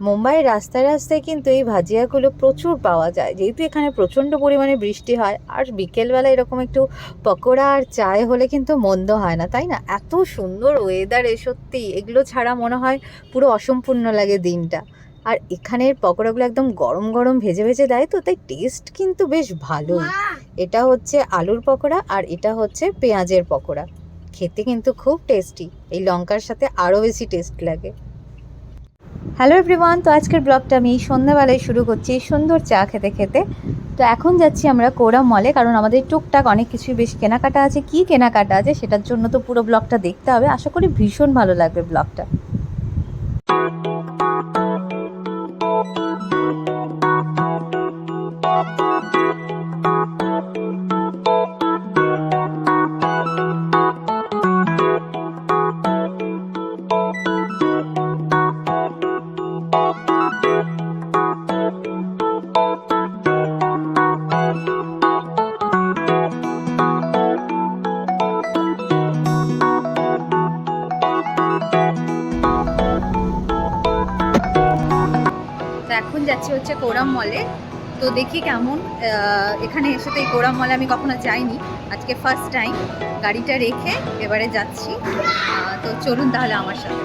মুম্বাইয়ের রাস্তায় রাস্তায় কিন্তু এই ভাজিয়াগুলো প্রচুর পাওয়া যায়। যেহেতু এখানে প্রচণ্ড পরিমাণে বৃষ্টি হয় আর বিকেলবেলা এরকম একটু পকোড়া আর চায় হলে কিন্তু মন্দ হয় না তাই না? এত সুন্দর ওয়েদারে সত্যি এগুলো ছাড়া মনে হয় পুরো অসম্পূর্ণ লাগে দিনটা। আর এখানের পকোড়াগুলো একদম গরম গরম ভেজে ভেজে দেয় তো তাই টেস্ট কিন্তু বেশ ভালোই। এটা হচ্ছে আলুর পকোড়া আর এটা হচ্ছে পেঁয়াজের পকোড়া। খেতে কিন্তু খুব টেস্টি এই লঙ্কার সাথে আরও বেশি টেস্ট লাগে। হ্যালো এভরিওয়ান তো আজকের ব্লগটা আমি সন্ধ্যাবেলায় শুরু করছি সুন্দর চা খেতে খেতে। তো এখন যাচ্ছি আমরা কোরাম মলে কারণ আমাদের টুকটাক অনেক কিছুই বেশ কেনাকাটা আছে। কি কেনাকাটা আছে সেটার জন্য তো পুরো ব্লগটা দেখতে হবে। আশা করি ভীষণ ভালো লাগবে ব্লগটা যাচ্ছি হচ্ছে কোরাম মলে। তো দেখি কেমন এখানে এসে তো এই কোরাম মলে আমি কখনো যাইনি। আজকে ফার্স্ট টাইম গাড়িটা রেখে এবারে যাচ্ছি। তো চলুন তাহলে আমার সাথে।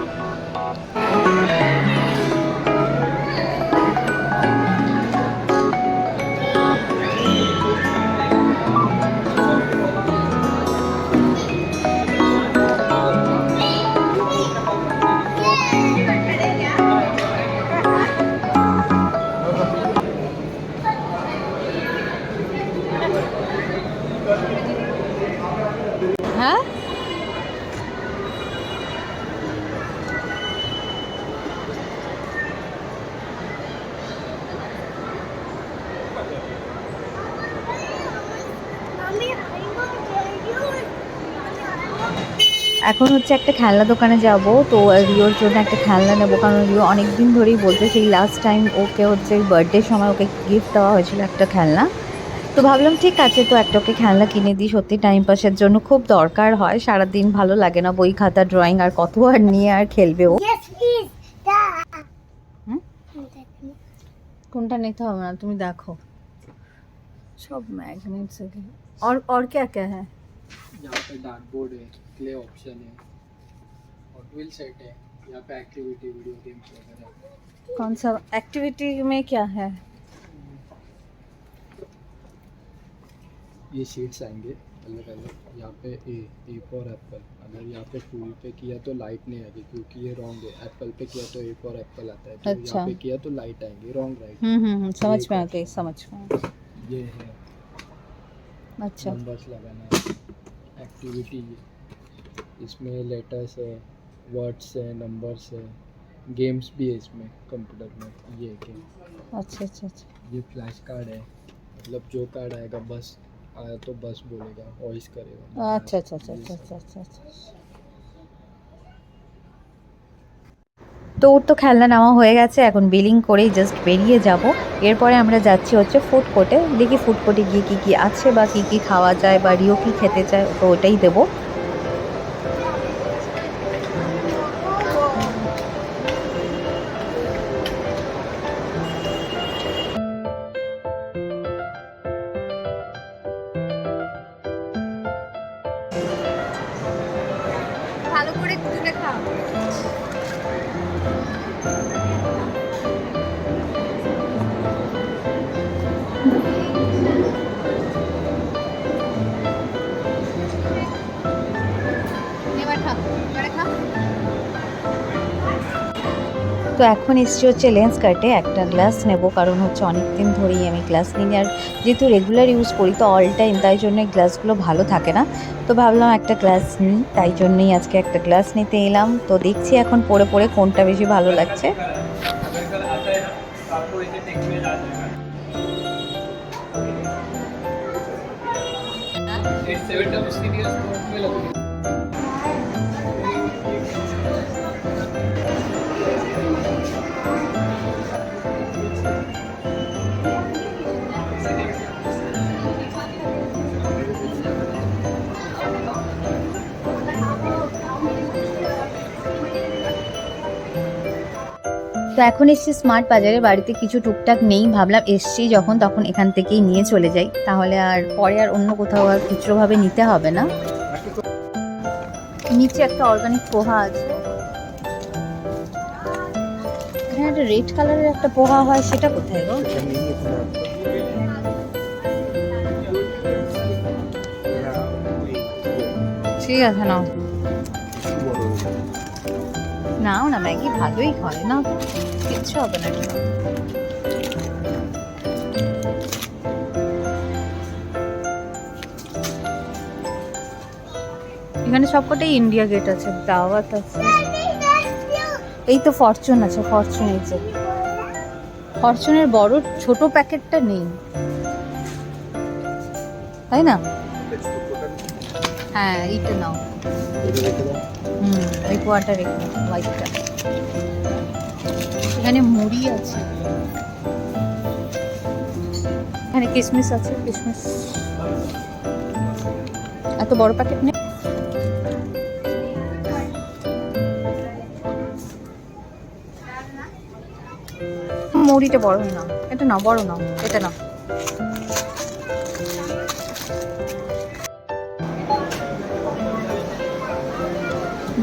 এখন হচ্ছে একটা খেলনা দোকানে যাব তো রিওর জন্য একটা খেলনা নেবো কারণ রিও অনেক দিন ধরেই বলতে সেই লাস্ট টাইম ওকে হচ্ছে বার্থডে সময় ওকে গিফট দেওয়া হয়েছিল একটা খেলনা তো ভাবলাম ঠিক আছে তো একটা ওকে খেলনা কিনে দিই সত্যি টাইম পাসের জন্য খুব দরকার হয় সারাদিন ভালো লাগে না বই খাতা ড্রয়িং আর কত আর নিয়ে আর খেলবে ও Yes, please. That. Hmm? কোনটা নিতে হবে না তুমি দেখো সব ম্যাগনেটস और और क्या क्या है यहाँ पे डार्ट बोर्ड है क्ले ऑप्शन है और व्हील सेट है यहाँ पे एक्टिविटी वीडियो गेम्स वगैरह कौन सा? एक्टिविटी में क्या है? ये शीट्स आएँगे अलग अलग। यहाँ पे ए ए फॉर एप्पल अगर यहाँ पे फूल पे किया तो लाइट नहीं आएगी क्योंकि ये रॉन्ग है। एप्पल पे किया तो ए फॉर एप्पल आता है। तो अच्छा। यहाँ पे किया तो लाइट आएँगी रॉन्ग राइट हम्म हम्म हम्म, समझ में आ गई समझ में ये है। अच्छा। नंबर्स लगाना है। एक्टिविटी इसमें लेटर्स है वर्ड्स है नंबर्स है गेम्स भी है इसमें कंप्यूटर में ये के अच्छा अच्छा अच्छा। ये फ्लैश कार्ड है मतलब जो कार्ड आएगा बस आया तो बस बोलेगा वॉइस करेगा। अच्छा अच्छा अच्छा अच्छा अच्छा अच्छा।, अच्छा। তো ওর তো খেলনা নেওয়া হয়ে গেছে, এখন বিলিং করেই জাস্ট বেরিয়ে যাব। এরপরে আমরা যাচ্ছি হচ্ছে ফুড কোর্টে দেখি ফুড কোর্টে গিয়ে কী কী আছে বা কী কী খাওয়া যায় বা রিও কী খেতে চায়, তো ওটাই দেবো। ভালো করে তো এখন এসছি হচ্ছে লেন্স কাটে একটা গ্লাস নেব, কারণ হচ্ছে অনেক দিন ধরেই আমি গ্লাস নিই আর যেহেতু রেগুলার ইউজ করি, তো অল টাইম তাই জন্য গ্লাসগুলো ভালো থাকে না। তো ভাবলাম একটা গ্লাস নিই, তাই জন্যই আজকে একটা গ্লাস নিতে এলাম। তো দেখছি এখন পরে পরে কোনটা বেশি ভালো লাগছে। তো এখন এসছি স্মার্ট বাজারে বাড়িতে কিছু টুকটাক নেই ভাবলাম এসছি যখন তখন এখান থেকেই নিয়ে চলে যাই। তাহলে আর পরে আর অন্য কোথাও আর খুচরোভাবে নিতে হবে না। নিচে একটা অর্গানিক পোহা আছে। এখানে একটা রেড কালারের একটা পোহা হয়, সেটা কোথায় গো? ঠিক আছে, নাও। নাও না, ম্যাগি ভালোই হয় না। কিচ্ছু হবে না। এখানে সবকটাই ইন্ডিয়া গেট আছে, দাওয়াত আছে। এই তো ফরচুন আছে ফরচুন এই যে। ফরচুনের বড় ছোট প্যাকেটটা নেই। তাই না? হ্যাঁ এইটা নাও। হুম ওই পোয়াটা রেখে হোয়াইটটা এখানে মুড়ি আছে। এখানে কিশমিশ আছে কিশমিশ এত বড় প্যাকেট নেই? মুড়িটা বড় না। এটা না, বড় না, এটা না।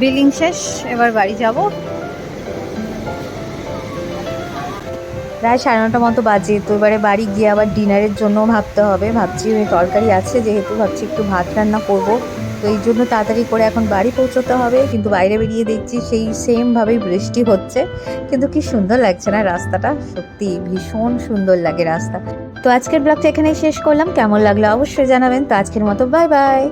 বিলিং শেষ, এবার বাড়ি যাব। প্রায় সাড়ে নটা মতো বাজে, তো এবারে বাড়ি গিয়ে আবার ডিনারের জন্য ভাবতে হবে। ভাবছি ওই তরকারি আছে, যেহেতু ভাবছি একটু ভাত রান্না করব। তো এই জন্য তাড়াতাড়ি করে এখন বাড়ি পৌঁছতে হবে, কিন্তু বাইরে বেরিয়ে দেখছি সেই সেমভাবেই বৃষ্টি হচ্ছে। কিন্তু কি সুন্দর লাগছে না রাস্তাটা? সত্যি ভীষণ সুন্দর লাগে রাস্তা। তো আজকের ব্লগটা এখানেই শেষ করলাম। কেমন লাগল অবশ্যই জানাবেন। তো আজকের মতো বাই বাই